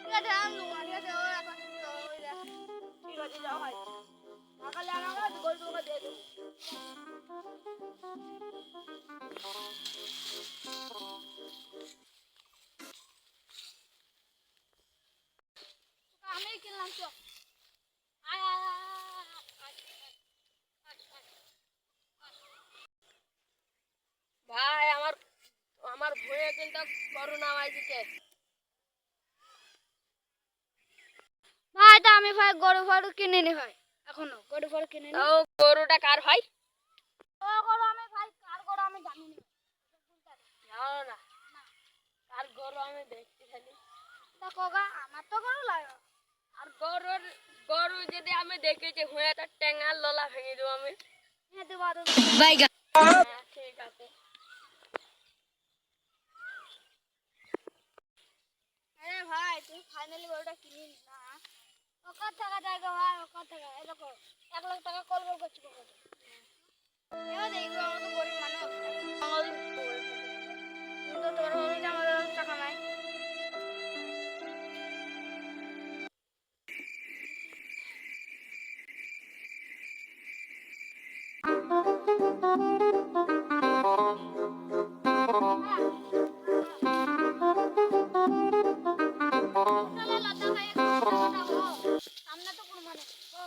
ঠিক আছে আমি ঠিক আছে ও এখন ঠিক আছে যাও ভাই। সকালে আমাকে গরু তোমাকে দিয়ে দেবো কিন্তু করোনা ভাই তা আমি ভাই গরু ফরু কিনে নি ভাই এখনও। গরু ফরু কিনে নি তাও গরুটা কার ভাই? ও গরু আমি ভাই কার গরু আমি জানি না জানো না কার গরু আমি দেখতে খালি দেখো গা আমার তো গরু লাগে আর গরুর গরু যদি আমি দেখেছি হয়ে তার টেঙ্গার ললা ভেঙে দেবো আমি। হ্যাঁ দেবো হ্যাঁ, ঠিক আছে আরে ফাইনালি গরুটা কিনি না ওকার টাকা জায়গা ভাই ওকার টাকা দেখো, এক লাখ টাকা কল কল করছি কল এবার দেখব আমরা তো গরিব মানুষ। আমাদের কিন্তু তোর হলুদ আমাদের টাকা নাই। সামনে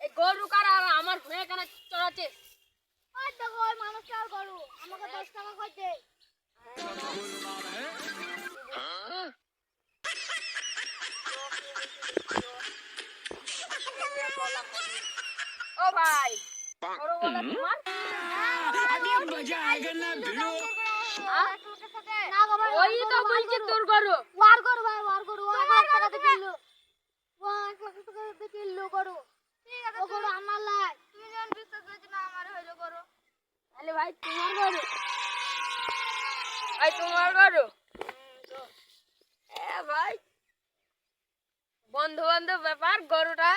এই গরু কার? আমার হয়ে কেন চড়াচ্ছে? ওই দেখো ওই গরু। আমাকে ও ভাই ওই তো বলছে তোর গরু। ওয়ার গরু ভাই ওয়ার গরু। ওয়ার টাকা তো কিনলো তাহলে তোমার গরু ভাই তোমার গরু এ ভাই। বন্ধু বান্ধব ব্যাপার গরুটা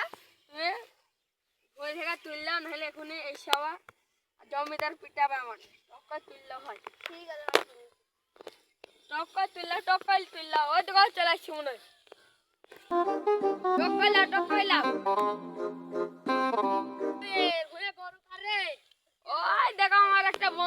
ওই থেকে তুললাম নাহলে এখনই এই সবা জমিদার পিটাবে আমার টক্কা তুললে হয়। ঠিক আছে। টক্কা তুললা টক্কাই তুললা। ওই তো গাছ চালাচ্ছি মনে হয়। টক্কাইলা টক্কাইলা ঘুরে গরু কারে ওই দেখো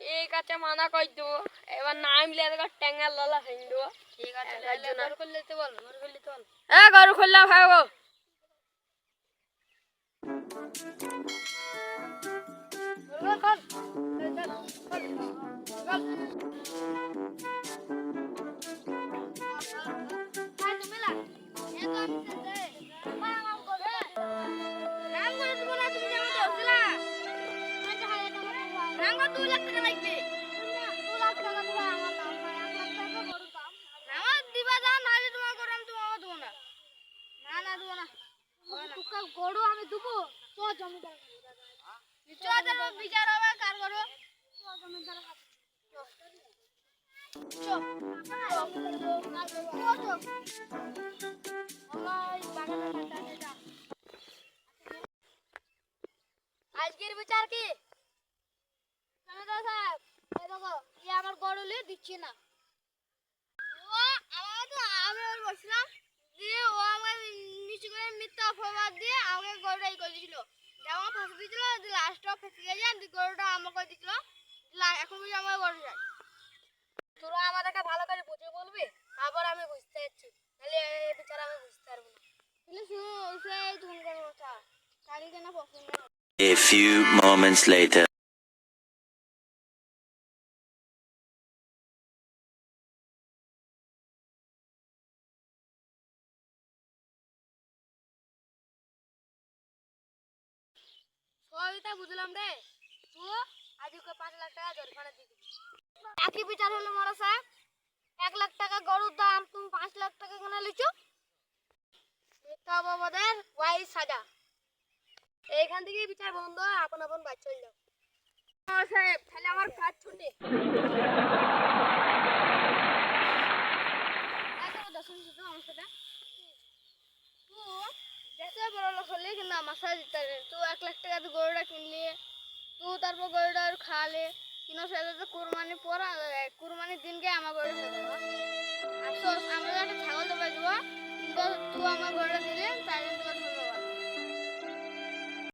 ঠিক আছে মানা কই দেবো এবার না মিলে দেখো ট্যাঙ্গার ললা ভেঙে দেবো ঠিক আছে গরু খুললে তো বল। খুললে তো বল। এ গরু খুললাম ভাই গো। না, তোকে বিচার আজকের বিচার কি? দেখো আমার গরু লিয়ে দিচ্ছে না। ও আমার আমি বসলাম। দিয়ে ও আমার করে মিথ্যা অপবাদ দিয়ে আমাকে গরুটা ই করে দিয়েছিল। যেমন ফাঁসি দিয়েছিল লাস্টটা ফেসে গেছে গরুটা আমাকে দিয়েছিল এখন আমার গরু তোরা ভালো করে বুঝে বলবি, তারপর আমি বুঝতে যাচ্ছি নাহলে এই বিচার আমি বুঝতে পারব না। তাহলে শুনো ওইসে তোমার কথা। কেনা পছন্দ A few moments later. সবইটা বুঝলাম রে। তুই আজকে পাঁচ লাখ টাকা জরিমানা দিয়ে দিবি। একই বিচার হলো মারা সাহেব। এক লাখ টাকা গরুর দাম, তুমি পাঁচ লাখ টাকা কেন লিচু মিথ্যা অপবাদের ওয়াই সাজা। এইখান থেকেই বিচার বন্ধ আপন আপন বাচ্চা যাও সাহেব, তাহলে আমার কাজ ছুটে একদম দর্শন শুধু আমার সাথে যেতে বড় লোক হলে কিন্তু আমার সাথে দিতে হবে তুই এক লাখ টাকা দিয়ে গরুটা কিনলি তুই গরুটার খালে। কিনো সেটা তো কুরবানি পরা কুরবানির দিনকে আমার গরু আফসোস আমরা একটা ছাগল দেবো কিন্তু তুই আমার গরুটা দিলে তাই জন্য